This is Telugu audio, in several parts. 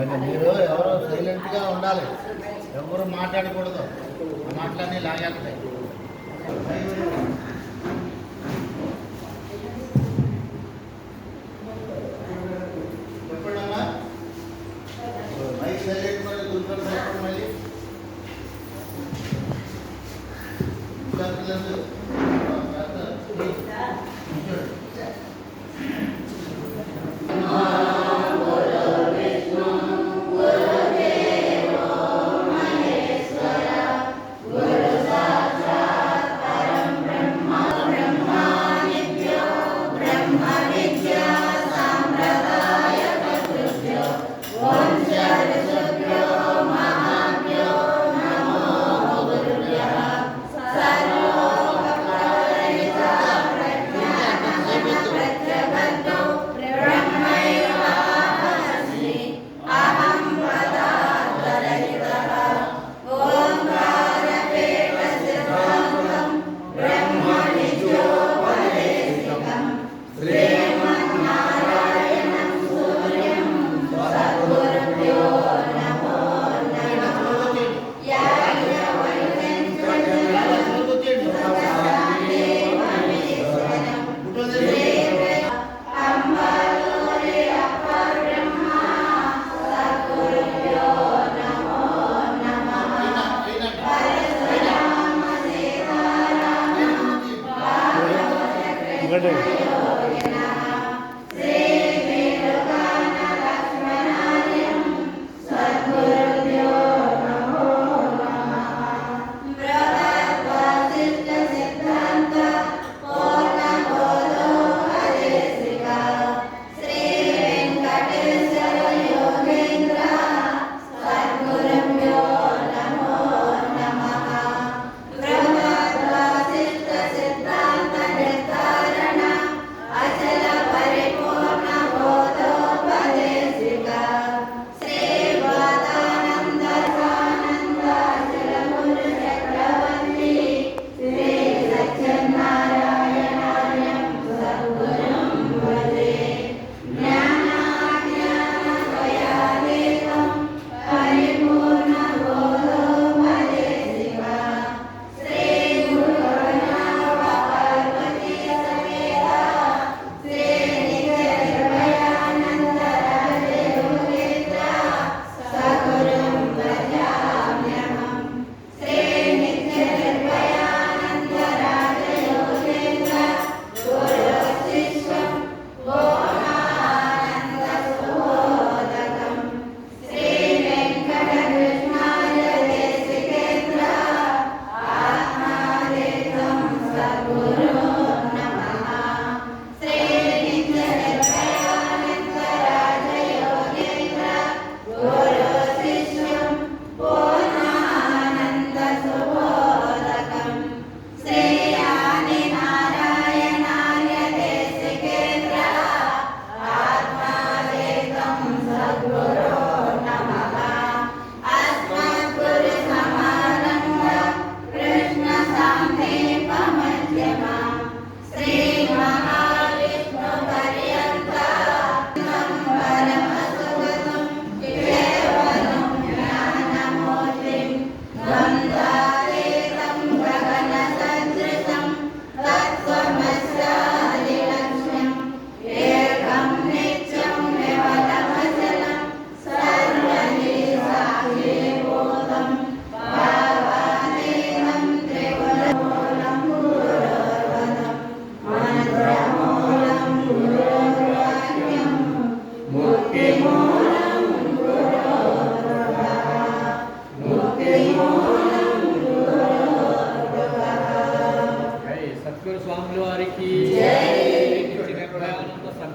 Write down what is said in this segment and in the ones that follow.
మరి మీరు ఎవరు సైలెంట్గా ఉండాలి. ఎవరు మాట్లాడకూడదు. మాట్లాడి లాగాలి.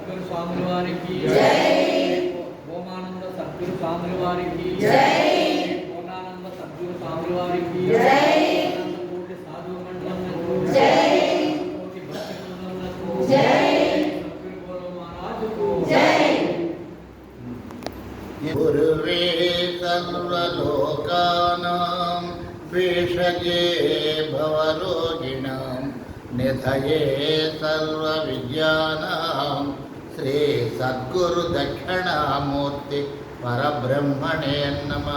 సద్గురు స్వాముల వారికి. ఓమానంద సద్గురు స్వాముల వారికి. బ్రహ్మణే నమ.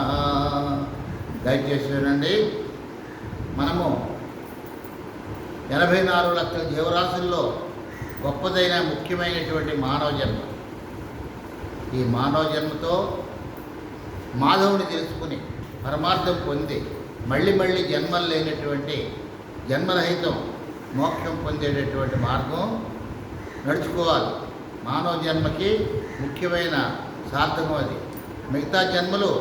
దయచేసి చూడండి. మనము ఎనభై నాలుగు లక్షల జీవరాశుల్లో గొప్పదైన ముఖ్యమైనటువంటి మానవ జన్మ. ఈ మానవ జన్మతో మాధవుని తెలుసుకుని పరమార్థం పొంది మళ్ళీ మళ్ళీ జన్మలు లేనటువంటి జన్మరహితం మోక్షం పొందేటటువంటి మార్గం నడుచుకోవాలి. మానవ జన్మకి ముఖ్యమైన సార్థకం అది. మిగతా జన్మలు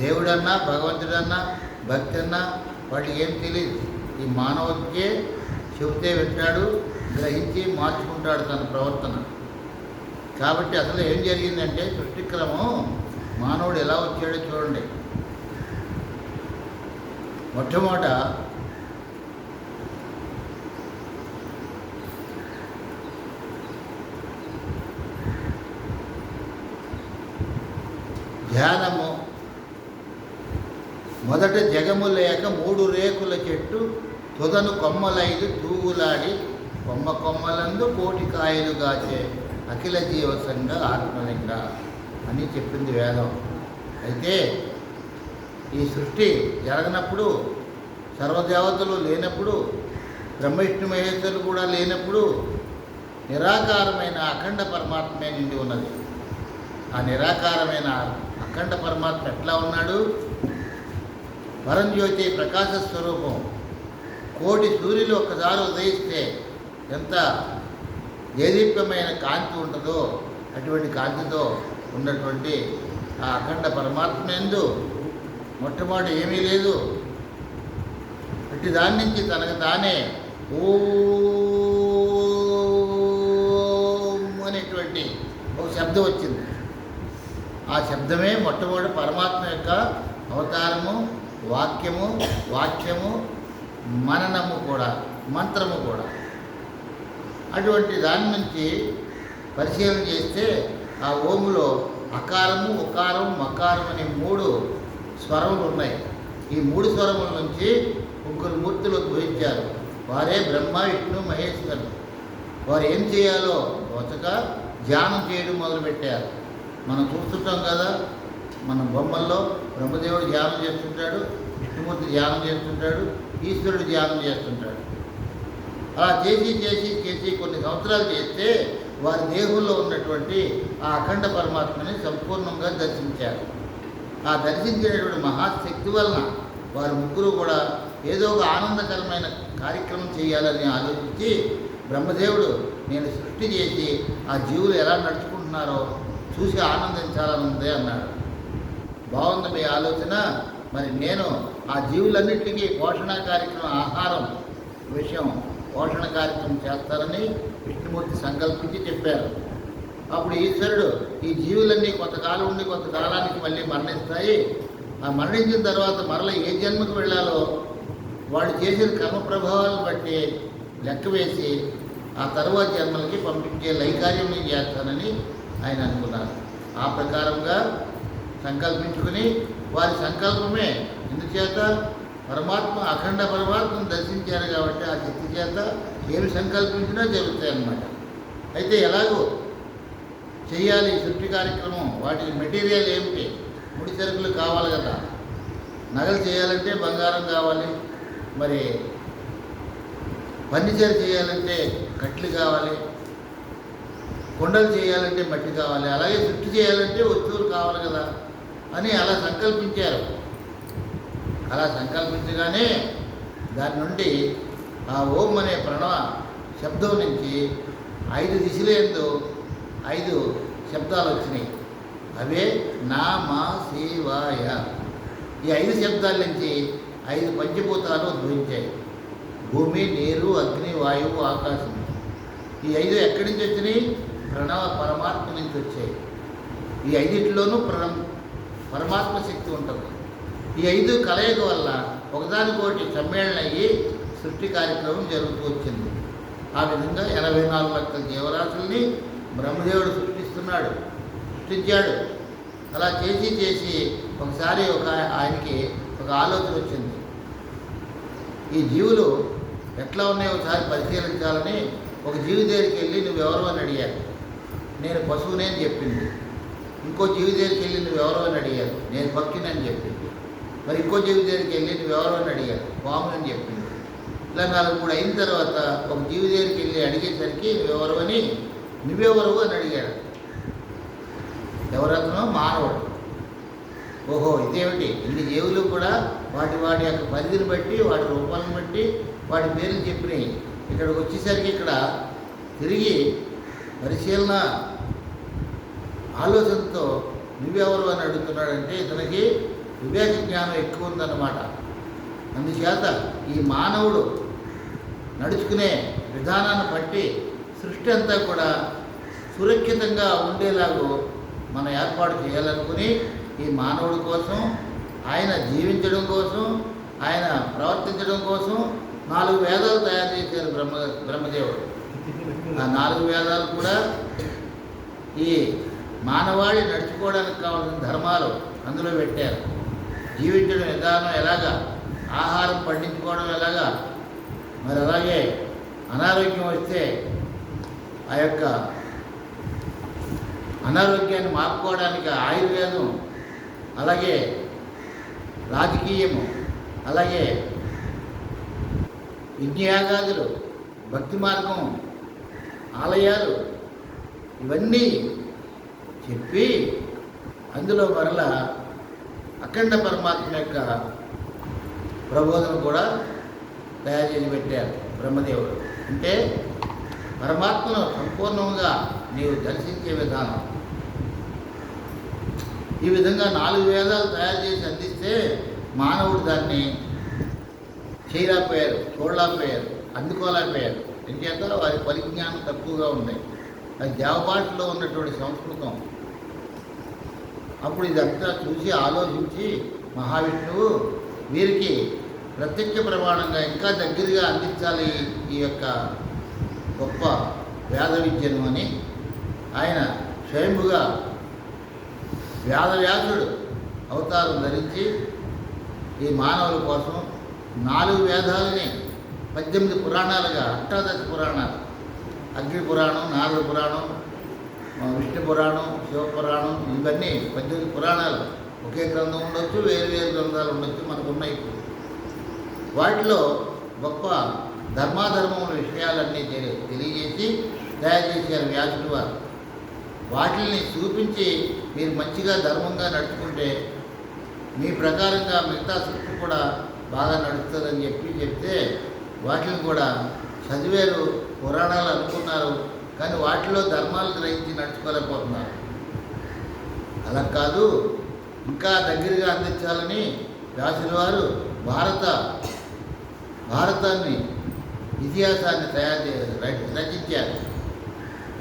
దేవుడన్నా భగవంతుడన్నా భక్తి అన్నా వాటికి ఏం తెలియదు ఈ మానవుడికే చెబితే వింటాడు గ్రహించి మార్చుకుంటాడు తన ప్రవర్తన. కాబట్టి అసలు ఏం జరిగిందంటే సృష్టిక్రమం మానవుడు ఎలా వచ్చాడో చూడండి. మొట్టమొదట ధ్యానము మొదట జగము లేక మూడు రేకుల చెట్టు తుదను కొమ్మలైదు తూగులాడి కొమ్మ కొమ్మలందు కోటి కాయలు గాచే అఖిల జీవసంగ ఆత్మలింగ అని చెప్పింది వేదం. అయితే ఈ సృష్టి జరగనప్పుడు సర్వదేవతలు లేనప్పుడు బ్రహ్మవిష్ణు మహేశ్వరులు కూడా లేనప్పుడు నిరాకారమైన అఖండ పరమాత్మే నిండి ఉన్నది. ఆ నిరాకారమైన అఖండ పరమాత్మ ఎట్లా ఉన్నాడు? పరంజ్యోతి ప్రకాశ స్వరూపం. కోటి సూర్యులు ఒక్కసారి ఉదయిస్తే ఎంత దేదీప్యమైన కాంతి ఉంటుందో అటువంటి కాంతితో ఉన్నటువంటి ఆ అఖండ పరమాత్మ ఎందు మొట్టమొదటి ఏమీ లేదు. అట్టి దాని నుంచి తనకు తానే ఓ అనేటువంటి ఒక శబ్దం వచ్చింది. ఆ శబ్దమే మొట్టమొదటి పరమాత్మ యొక్క అవతారము. వాక్యము వాక్యము మననము కూడా మంత్రము కూడా. అటువంటి దాని నుంచి పరిశీలన చేస్తే ఆ ఓములో అకారము ఉకారం మకారం అనే మూడు స్వరములు ఉన్నాయి. ఈ మూడు స్వరముల నుంచి ముగ్గురు మూర్తులు ఉద్భవించారు వారే బ్రహ్మ విష్ణు మహేశ్వరులు. వారు ఏం చేయాలో తోచక ధ్యానం చేయడం మొదలుపెట్టారు. మనం చూస్తుంటాం కదా మన బొమ్మల్లో బ్రహ్మదేవుడు ధ్యానం చేస్తుంటాడు విష్ణుమూర్తి ధ్యానం చేస్తుంటాడు ఈశ్వరుడు ధ్యానం చేస్తుంటాడు. అలా చేసి చేసి చేసి కొన్ని సంవత్సరాలు చేస్తే వారి దేహంలో ఉన్నటువంటి ఆ అఖండ పరమాత్మని సంపూర్ణంగా దర్శించారు. ఆ దర్శించినటువంటి మహాశక్తి వలన వారి ముగ్గురు కూడా ఏదో ఒక ఆనందకరమైన కార్యక్రమం చేయాలని ఆలోచించి బ్రహ్మదేవుడు నేను సృష్టి చేసి ఆ జీవులు ఎలా నడుచుకుంటున్నారో చూసి ఆనందించాలని ఉంది అన్నాడు. బాగుంది మీ ఆలోచన. మరి నేను ఆ జీవులన్నింటికీ పోషణ కార్యక్రమం ఆహారం విషయం పోషణ కార్యక్రమం చేస్తారని విష్ణుమూర్తి సంకల్పించి చెప్పారు. అప్పుడు ఈశ్వరుడు ఈ జీవులన్నీ కొంతకాలం ఉండి కొంతకాలానికి మళ్ళీ మరణిస్తాయి. ఆ మరణించిన తర్వాత మరల ఏ జన్మకు వెళ్ళాలో వాళ్ళు చేసిన కర్మ ప్రభావాలను బట్టి లెక్క వేసి ఆ తర్వాత జన్మలకి పంపించే లైకార్యం నేను చేస్తానని ఆయన అనుకున్నారు. ఆ ప్రకారంగా సంకల్పించుకుని వారి సంకల్పమే. ఎందుచేత పరమాత్మ అఖండ పరమాత్మను దర్శించారు కాబట్టి ఆ శక్తి చేత ఏమి సంకల్పించినా జరుగుతాయి అన్నమాట. అయితే ఎలాగో చేయాలి సృష్టి కార్యక్రమం వాటికి మెటీరియల్ ఏమిటి? ముడి సరుకులు కావాలి కదా. నగలు చేయాలంటే బంగారం కావాలి. మరి ఫర్నిచర్ చేయాలంటే కట్లు కావాలి. కొండలు చేయాలంటే మట్టి కావాలి. అలాగే సృష్టి చేయాలంటే వస్తువులు కావాలి కదా. అని అలా సంకల్పించారు. అలా సంకల్పించగానే దాని నుండి ఆ ఓం అనే ప్రణవ శబ్దం నుంచి ఐదు దిశలేందు ఐదు శబ్దాలు వచ్చినాయి. అవే నా మా శివాయ ఈ ఐదు శబ్దాల నుంచి ఐదు పంచభూతాలు ఉద్భవించాయి. భూమి నీరు అగ్ని వాయువు ఆకాశం. ఈ ఐదు ఎక్కడి నుంచి వచ్చినాయి? ప్రణవ పరమాత్మ నుంచి వచ్చాయి. ఈ ఐదింటిలోనూ ప్ర పరమాత్మ శక్తి ఉంటుంది. ఈ ఐదు కలయిక వల్ల ఒకదానికోటి సమ్మేళన అయ్యి సృష్టి కార్యక్రమం జరుగుతూ వచ్చింది. ఆ విధంగా ఎనభై నాలుగు లక్షల జీవరాశుల్ని బ్రహ్మదేవుడు సృష్టిస్తున్నాడు సృష్టించాడు. అలా చేసి చేసి ఒకసారి ఒక ఆయనకి ఒక ఆలోచన వచ్చింది. ఈ జీవులు ఎట్లా ఉన్నాయో ఒకసారి పరిశీలించాలని ఒక జీవి దగ్గరికి వెళ్ళి నువ్వు ఎవరు అని అడిగాను నేను పశువునే అని చెప్పింది. ఇంకో జీవి దగ్గరికి వెళ్ళి నువ్వు ఎవరో అని అడిగారు. నేను భక్తిని అని చెప్పింది. మరి ఇంకో జీవి దగ్గరికి వెళ్ళి నువ్వు ఎవరో అని అడిగారు. పాము అని చెప్పింది. ఇలా నాలుగు మూడు అయిన తర్వాత ఒక జీవి దగ్గరికి వెళ్ళి అడిగేసరికి నువ్వెవరు అని నువ్వెవరు అని అడిగాడు ఎవరతనో మానవుడు. ఓహో ఇదేమిటి? ఇన్ని జీవులు కూడా వాటి వాటి యొక్క పరిధిని బట్టి వాటి రూపాలను బట్టి వాటి పేర్లు చెప్పినాయి. ఇక్కడికి వచ్చేసరికి ఇక్కడ తిరిగి పరిశీలన ఆలోచనతో నువ్వెవరు అని అడుగుతున్నాడంటే ఇతనికి వివేక జ్ఞానం ఎక్కువ ఉందన్నమాట అందుచేత ఈ మానవుడు నడుచుకునే విధానాన్ని బట్టి సృష్టి అంతా కూడా సురక్షితంగా ఉండేలాగూ మనం ఏర్పాటు చేయాలనుకుని ఈ మానవుడి కోసం ఆయన జీవించడం కోసం ఆయన ప్రవర్తించడం కోసం నాలుగు వేదాలు తయారు చేశారు బ్రహ్మ బ్రహ్మదేవుడు. ఆ నాలుగు వేదాలు కూడా ఈ మానవాళి నడుచుకోవడానికి కావాల్సిన ధర్మాలు అందులో పెట్టారు. జీవించడం విధానం ఎలాగా? ఆహారం పండించుకోవడం ఎలాగా? మరి అలాగే అనారోగ్యం వస్తే ఆ యొక్క అనారోగ్యాన్ని మాపుకోవడానికి ఆయుర్వేదం అలాగే రాజకీయము అలాగే యజ్ఞయాగాదులు భక్తి మార్గం ఆలయాలు ఇవన్నీ చెప్పి అందులో మరలా అఖండ పరమాత్మ యొక్క ప్రబోధన కూడా తయారు చేసి పెట్టారు బ్రహ్మదేవుడు. అంటే పరమాత్మను సంపూర్ణంగా నీవు దర్శించే విధానం. ఈ విధంగా నాలుగు వేదాలు తయారు చేసి అందిస్తే మానవుడు దాన్ని చేయలేకపోయారు చూడలేకపోయారు అందుకోలేకపోయారు ఎందుచేత వారి పరిజ్ఞానం తక్కువగా ఉన్నాయి అది దేవపాటిలో ఉన్నటువంటి సంస్కృతం. అప్పుడు ఇదంతా చూసి ఆలోచించి మహావిష్ణువు వీరికి ప్రత్యక్ష ప్రమాణంగా ఇంకా దగ్గరగా అందించాలి ఈ యొక్క గొప్ప వేద విద్యను అని ఆయన స్వయంభుగా వేదవ్యాసుడు అవతారం ధరించి ఈ మానవుల కోసం నాలుగు వేదాలని పద్దెనిమిది పురాణాలుగా అష్టాదశ పురాణాలు అగ్ని పురాణం నారద పురాణం విష్ణు పురాణం శివ పురాణం ఇవన్నీ పద్దెనిమిది పురాణాలు ఒకే గ్రంథం ఉండొచ్చు వేరు వేరు గ్రంథాలు ఉండొచ్చు మనకు ఉన్నాయి ఇప్పుడు. వాటిలో గొప్ప ధర్మాధర్మముల విషయాలన్నీ తెలి తెలియజేసి తయారు చేశారు వ్యాసుడు వారు. వాటిని చూపించి మీరు మంచిగా ధర్మంగా నడుచుకుంటే మీ ప్రకారంగా మిగతా సృష్టి కూడా బాగా నడుస్తుందని చెప్పి చెప్తే వాటిని కూడా చదివారు పురాణాలు అనుకున్నారు కానీ వాటిలో ధర్మాలు గ్రహించి నడుచుకోలేకపోతున్నారు. అలా కాదు ఇంకా దగ్గరగా అందించాలని వ్యాసుల వారు భారత భారతాన్ని ఇతిహాసాన్ని తయారు చే రచించారు.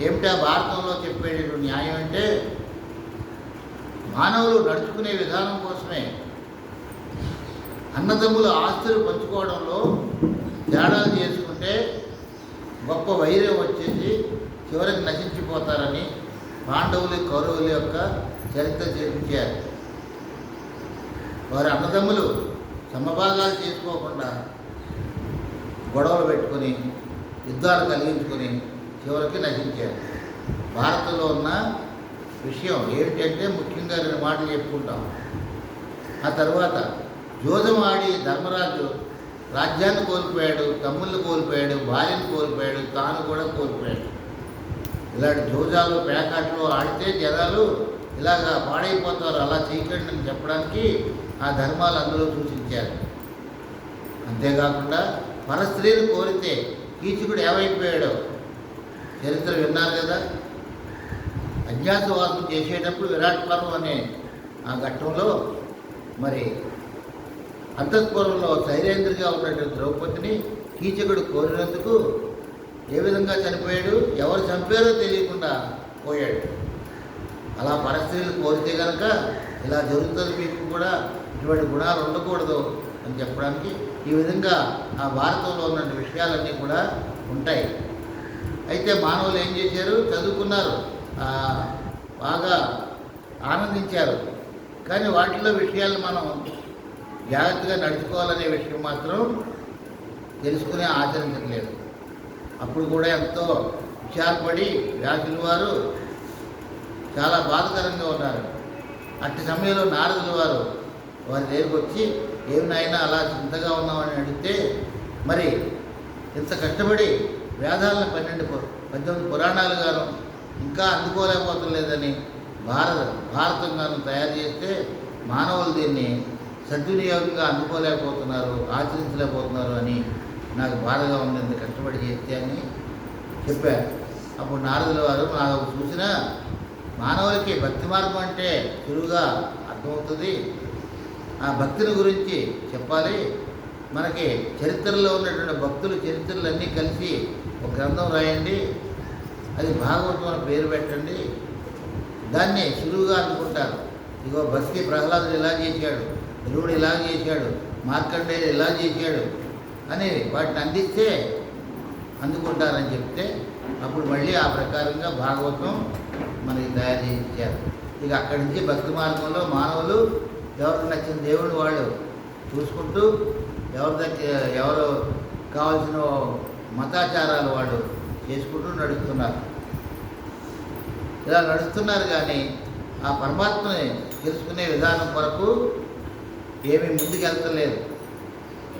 ఏమిటా భారతంలో చెప్పేటటువంటి న్యాయం అంటే మానవులు నడుచుకునే విధానం కోసమే అన్నదమ్ముల ఆస్తులు పంచుకోవడంలో తేడాలు చేసుకుంటే గొప్ప వైరం వచ్చేసి చివరికి నశించిపోతారని పాండవులు కౌరవుల యొక్క చరిత్ర చేపించారు. వారి అన్నదమ్ములు సమభాగాలు చేసుకోకుండా గొడవలు పెట్టుకొని యుద్ధాలు కలిగించుకొని చివరికి నశించారు. భారత్లో ఉన్న విషయం ఏమిటంటే ముఖ్యంగా రెండు మాటలు చెప్పుకుంటాం. ఆ తర్వాత జోదం ఆడి ధర్మరాజు రాజ్యాన్ని కోల్పోయాడు తమ్ముళ్ళు కోల్పోయాడు భార్యను కోల్పోయాడు తాను కూడా కోల్పోయాడు. ఇలాంటి జోజాలు పేకాట్లు ఆడితే జనాలు ఇలాగా పాడైపోతారు. అలా చేయకండి అని చెప్పడానికి ఆ ధర్మాలు అందులో సూచించారు. అంతేకాకుండా పరస్త్రీలు కోరితే కీచకుడు ఏమైపోయాడో? చరిత్ర విన్నారు కదా. అజ్ఞాతవాసం చేసేటప్పుడు విరాట్ పర్వం అనే ఆ ఘట్టంలో మరి అంతఃపురంలో శైలేంద్రిగా ఉన్నటువంటి ద్రౌపదిని కీచకుడు కోరినందుకు ఏ విధంగా చనిపోయాడు ఎవరు చంపారో తెలియకుండా పోయాడు. అలా పరిస్థితులు కోరితే కనుక ఇలా జరుగుతుంది మీకు కూడా ఇటువంటి గుణాలు ఉండకూడదు అని చెప్పడానికి ఈ విధంగా ఆ భారతంలో ఉన్న విషయాలన్నీ కూడా ఉంటాయి. అయితే మానవులు ఏం చేశారు? చదువుకున్నారు. బాగా ఆనందించారు. కానీ వాటిలో విషయాలు మనం జాగ్రత్తగా నడుచుకోవాలనే విషయం మాత్రం తెలుసుకునే ఆచరించట్లేదు. అప్పుడు కూడా ఎంతో విచారపడి వ్యాసుల వారు చాలా బాధకరంగా ఉన్నారు. అట్టి సమయంలో నారదుల వారు వారి దగ్గరికి వచ్చి ఏమినైనా అలా చింతగా ఉన్నామని అడిగితే మరి ఇంత కష్టపడి వేదాలను పన్నెండు పద్దెనిమిది పురాణాలు గాను ఇంకా అందుకోలేకపోతలేదని భారత భారతం గాను తయారు చేస్తే మానవులు దీన్ని సద్వినియోగంగా అందుకోలేకపోతున్నారు ఆచరించలేకపోతున్నారు అని నాకు బాధగా ఉంది ఇంత కష్టపడి చేస్తే అని చెప్పారు. అప్పుడు నారదుల వారు నాకు చూసిన మానవులకి భక్తి మార్గం అంటే సులువుగా అర్థమవుతుంది. ఆ భక్తిని గురించి చెప్పాలి. మనకి చరిత్రలో ఉన్నటువంటి భక్తుల చరిత్రలన్నీ కలిసి ఒక గ్రంథం రాయండి. అది భాగవతం అని పేరు పెట్టండి. దాన్ని సులువుగా అనుకుంటారు. ఇగో భక్తి ప్రహ్లాదుడు ఇలా చేశాడు ధ్రువుడు ఇలా చేశాడు మార్కండేయుడు ఇలా చేశాడు అని వాటిని అందిస్తే అందుకుంటారని చెప్తే అప్పుడు మళ్ళీ ఆ ప్రకారంగా భాగవతం మనకి తయారు చేయించారు. ఇక అక్కడి నుంచి భక్తి మార్గంలో మానవులు ఎవరికి నచ్చిన దేవుడు వాళ్ళు చూసుకుంటూ ఎవరి దగ్గర ఎవరు కావాల్సిన మతాచారాలు వాళ్ళు చేసుకుంటూ నడుస్తున్నారు ఇలా నడుస్తున్నారు కానీ ఆ పరమాత్మని తెలుసుకునే విధానం కొరకు ఏమీ ముందుకెళ్తలేదు.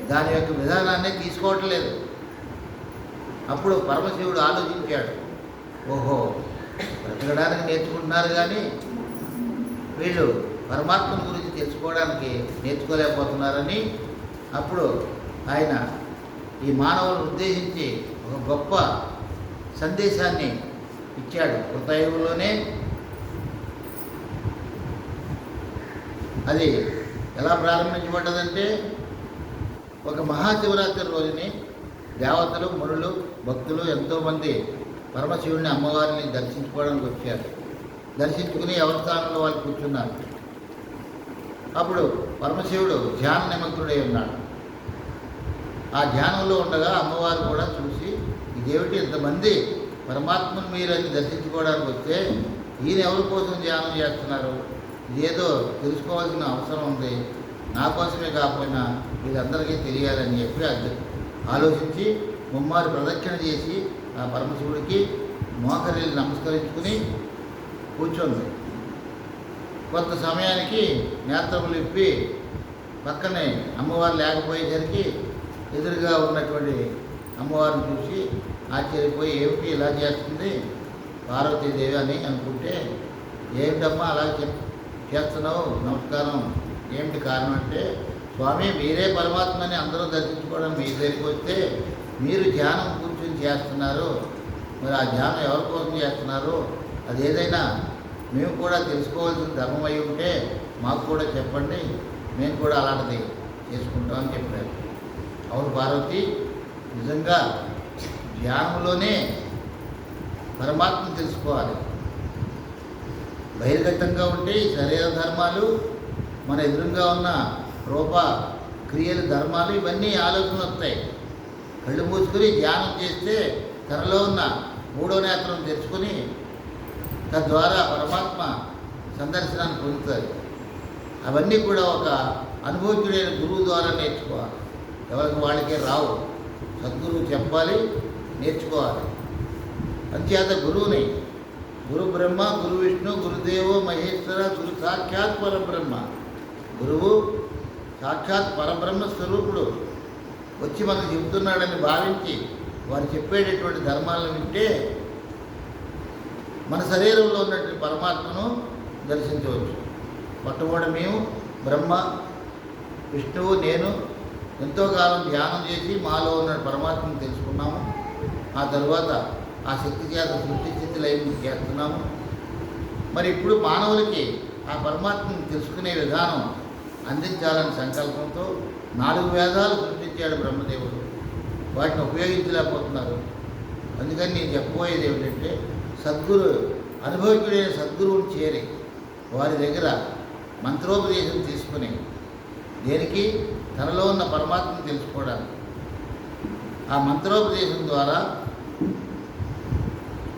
దాని యొక్క విధానాన్ని తీసుకోవట్లేదు. అప్పుడు పరమశివుడు ఆలోచించాడు. ఓహో బ్రతకడానికి నేర్చుకుంటున్నారు కానీ వీళ్ళు పరమాత్మ గురించి తెలుసుకోవడానికి నేర్చుకోలేకపోతున్నారని అప్పుడు ఆయన ఈ మానవులను ఉద్దేశించి ఒక గొప్ప సందేశాన్ని ఇచ్చాడు కృతయుగంలోనే అది ఎలా ప్రారంభించబడ్డదంటే ఒక మహాశివరాత్రి రోజుని దేవతలు మునులు భక్తులు ఎంతోమంది పరమశివుడిని అమ్మవారిని దర్శించుకోవడానికి వచ్చారు. దర్శించుకుని ఎవరి స్థానంలో వాళ్ళు కూర్చున్నారు? అప్పుడు పరమశివుడు ధ్యాన నిమంత్రుడై ఉన్నాడు. ఆ ధ్యానంలో ఉండగా అమ్మవారు కూడా చూసి ఇదేమిటి ఇంతమంది పరమాత్మను మీరని దర్శించుకోవడానికి వస్తే ఈయన ఎవరి కోసం ధ్యానం చేస్తున్నారు? ఇదేదో తెలుసుకోవాల్సిన అవసరం ఉంది. నా కోసమే కాకపోయినా వీళ్ళందరికీ తెలియాలని చెప్పి అది ఆలోచించి ముమ్మారు ప్రదక్షిణ చేసి ఆ పరమశివుడికి మోకరిల్ని నమస్కరించుకుని కూర్చోండి. కొంత సమయానికి నేత్రములు ఇప్పి పక్కనే అమ్మవారు లేకపోయేసరికి ఎదురుగా ఉన్నటువంటి అమ్మవారిని చూసి ఆశ్చర్యపోయి ఏమిటి ఇలా చేస్తుంది? పార్వతీదేవి అని అనుకుంటే ఏమిటమ్మా అలా చేస్తున్నావు? నమస్కారం. ఏమిటి కారణం? అంటే స్వామి మీరే పరమాత్మని అందరూ దర్శించుకోవడం మీ దగ్గరికి వస్తే మీరు ధ్యానం కూర్చొని చేస్తున్నారు. మరి ఆ ధ్యానం ఎవరి కోసం చేస్తున్నారు? అది ఏదైనా మేము కూడా తెలుసుకోవాల్సిన ధర్మం అయి ఉంటే మాకు కూడా చెప్పండి. మేము కూడా అలాంటిది చేసుకుంటామని చెప్పారు. అవును పార్వతి నిజంగా ధ్యానంలోనే పరమాత్మ తెలుసుకోవాలి. బహిర్గతంగా ఉంటే శరీర ధర్మాలు మన ఎదురుగా ఉన్న రూప క్రియలు ధర్మాలు ఇవన్నీ ఆలోచనలు వస్తాయి. కళ్ళు మూసుకుని ధ్యానం చేస్తే తనలో ఉన్న మూడో నేత్రం తెచ్చుకొని తద్వారా పరమాత్మ సందర్శనాన్ని పొందుతారు అవన్నీ కూడా ఒక అనుభవజ్ఞుడైన గురువు ద్వారా నేర్చుకోవాలి. ఎవరికి వాళ్ళకే రావు. సద్గురువు చెప్పాలి నేర్చుకోవాలి. అంచేత గురువుని గురు బ్రహ్మ గురు విష్ణు గురుదేవో మహేశ్వర గురు సాక్షాత్ పరబ్రహ్మ. గురువు సాక్షాత్ పరబ్రహ్మ స్వరూపుడు వచ్చి మనకు చెబుతున్నాడని భావించి వారు చెప్పేటటువంటి ధర్మాలను వింటే మన శరీరంలో ఉన్నటువంటి పరమాత్మను దర్శించవచ్చు. మొట్టమొదటి మేము బ్రహ్మ విష్ణువు నేను ఎంతో కాలం ధ్యానం చేసి మాలో ఉన్న పరమాత్మను తెలుసుకున్నాము. ఆ తర్వాత ఆ శక్తి చేత సృష్టి స్థితి లయం చేస్తున్నాము. మరి ఇప్పుడు మానవులకి ఆ పరమాత్మను తెలుసుకునే విధానం అందించాలని సంకల్పంతో నాలుగు వేదాలు సృష్టించాడు బ్రహ్మదేవుడు. వాటిని ఉపయోగించలేకపోతున్నారు. అందుకని నేను చెప్పబోయేది ఏమిటంటే సద్గురు అనుభవించుడైన సద్గురువుని చేరి వారి దగ్గర మంత్రోపదేశం తీసుకుని దేనికి? తనలో ఉన్న పరమాత్మను తెలుసుకోవడానికి. ఆ మంత్రోపదేశం ద్వారా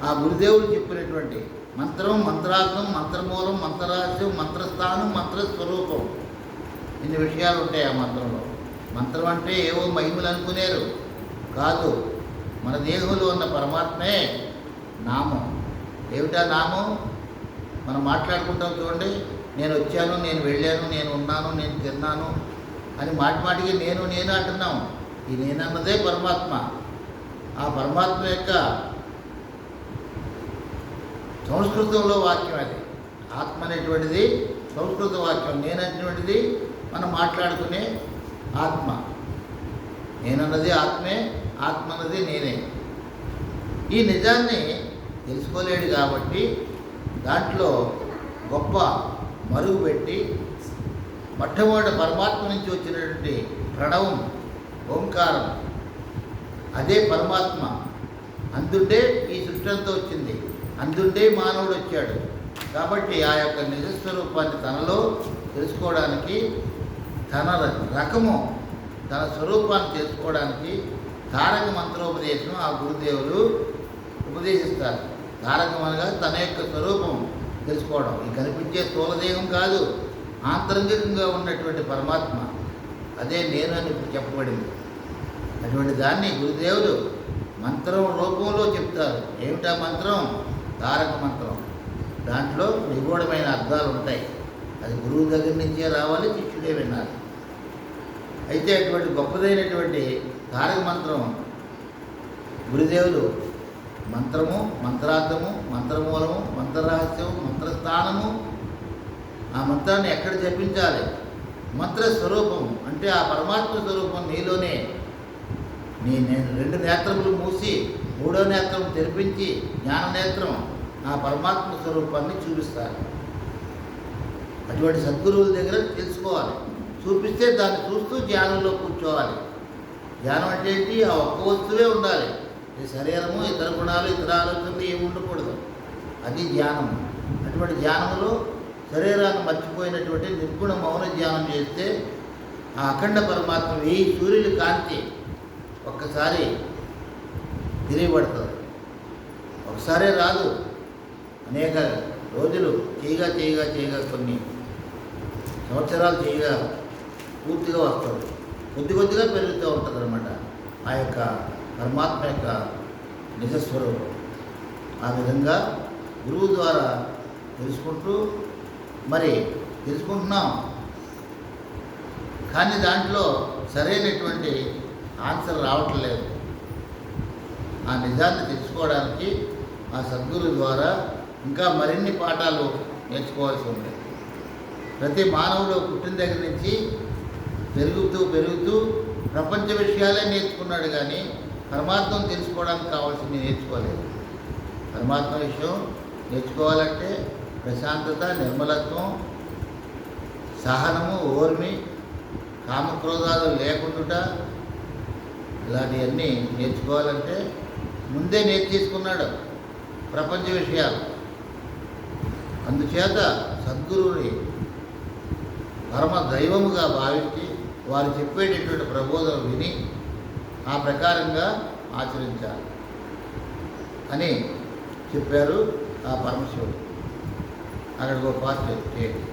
ఆ గురుదేవుడు చెప్పినటువంటి మంత్రం మంత్రార్థం మంత్రమూలం మంత్రరాజ్యం మంత్రస్థానం మంత్రస్వరూపం ఇన్ని విషయాలు ఉంటాయి ఆ మంత్రంలో. మంత్రం అంటే ఏవో మహిమలు అనుకునేరు కాదు మన దేహంలో ఉన్న పరమాత్మే నామం. ఏమిటా నామం? మనం మాట్లాడుకుంటాం చూడండి నేను వచ్చాను నేను వెళ్ళాను నేను ఉన్నాను నేను తిన్నాను అని మాటి మాటికి నేను నేను అంటున్నాం. ఈ నేనన్నదే పరమాత్మ. ఆ పరమాత్మ యొక్క సంస్కృతంలో వాక్యం అది. ఆత్మ అనేటువంటిది సంస్కృత వాక్యం. నేనటువంటిది మనం మాట్లాడుకునే ఆత్మ. నేనన్నది ఆత్మే ఆత్మ అన్నది నేనే. ఈ నిజాన్ని తెలుసుకోలేడు కాబట్టి దాంట్లో గొప్ప మరుగు పెట్టి మొట్టమొదటి పరమాత్మ నుంచి వచ్చినటువంటి ప్రణవం ఓంకారం అదే పరమాత్మ. అందుండే ఈ సృష్టి అంతా వచ్చింది. అందుండే మానవుడు వచ్చాడు. కాబట్టి ఆ యొక్క నిజస్వరూపాన్ని తనలో తెలుసుకోవడానికి తన రకము తన స్వరూపాన్ని తెలుసుకోవడానికి తారక మంత్రోపదేశం ఆ గురుదేవులు ఉపదేశిస్తారు. తారకం అనగా తన యొక్క స్వరూపం తెలుసుకోవడం. ఈ కనిపించే స్థూలదేహం కాదు ఆంతరంగికంగా ఉన్నటువంటి పరమాత్మ. అదే నేను అని ఇప్పుడు చెప్పబడింది. అటువంటి దాన్ని గురుదేవులు మంత్రం రూపంలో చెప్తారు. ఏమిటా మంత్రం? తారక మంత్రం. దాంట్లో నిగూఢమైన అర్థాలు ఉంటాయి. అది గురువు దగ్గర నుంచే రావాలి శిష్యుడే వినాలి. అయితే అటువంటి గొప్పదైనటువంటి తారక మంత్రం గురుదేవులు మంత్రము మంత్రార్థము మంత్రమూలము మంత్రరహస్యము మంత్రస్థానము ఆ మంత్రాన్ని ఎక్కడ జపించాలి? మంత్ర స్వరూపం అంటే ఆ పరమాత్మ స్వరూపం నీలోనే. నీ నేను రెండు నేత్రములు మూసి మూడో నేత్రం తెరిపించి జ్ఞాన నేత్రం ఆ పరమాత్మ స్వరూపాన్ని చూపిస్తారు. అటువంటి సద్గురువుల దగ్గర తెలుసుకోవాలి. చూపిస్తే దాన్ని చూస్తూ ధ్యానంలో కూర్చోవాలి. ధ్యానం అంటే ఏంటి? ఆ ఒక్క వస్తువే ఉండాలి. ఈ శరీరము ఇతర గుణాలు ఇతర ఆలోచనలు ఏమి ఉండకూడదు. అది ధ్యానం అటువంటి ధ్యానంలో శరీరాన్ని మర్చిపోయినటువంటి నిర్గుణ మౌన ధ్యానం చేస్తే ఆ అఖండ పరమాత్మ వెయ్యి సూర్యుల కాంతి ఒక్కసారి తిరిగిపడుతుంది. ఒకసారే రాదు. అనేక రోజులు చేయగా చేయగా చేయగా కొన్ని సంవత్సరాలు చేయగా పూర్తిగా వస్తుంది. కొద్ది కొద్దిగా పెరుగుతూ ఉంటుంది అనమాట ఆ యొక్క పరమాత్మ యొక్క నిజస్వరూపం ఆ విధంగా గురువు ద్వారా తెలుసుకుంటూ మరి తెలుసుకుంటున్నాం. కానీ దాంట్లో సరైనటువంటి ఆన్సర్ రావట్లేదు. ఆ నిజాన్ని తెలుసుకోవడానికి ఆ సద్గురు ద్వారా ఇంకా మరిన్ని పాఠాలు నేర్చుకోవాల్సి ఉంది. ప్రతి మానవుడు పుట్టిన దగ్గర నుంచి పెరుగుతూ పెరుగుతూ ప్రపంచ విషయాలే నేర్చుకున్నాడు కానీ పరమాత్మను తెలుసుకోవడానికి కావాల్సింది నేర్చుకోలేదు. పరమాత్మ విషయం నేర్చుకోవాలంటే ప్రశాంతత నిర్మలత్వం సహనము ఓర్మి కామక్రోధాలు లేకుండా ఇలాంటివన్నీ నేర్చుకోవాలంటే ముందే నేర్చేసుకున్నాడు ప్రపంచ విషయాలు. అందుచేత సద్గురువుని పరమ దైవముగా భావించి వారు చెప్పేటటువంటి ప్రబోధన విని ఆ ప్రకారంగా ఆచరించాలి అని చెప్పారు ఆ పరమశివుడు. అక్కడికి ఒక పాస్ చేయండి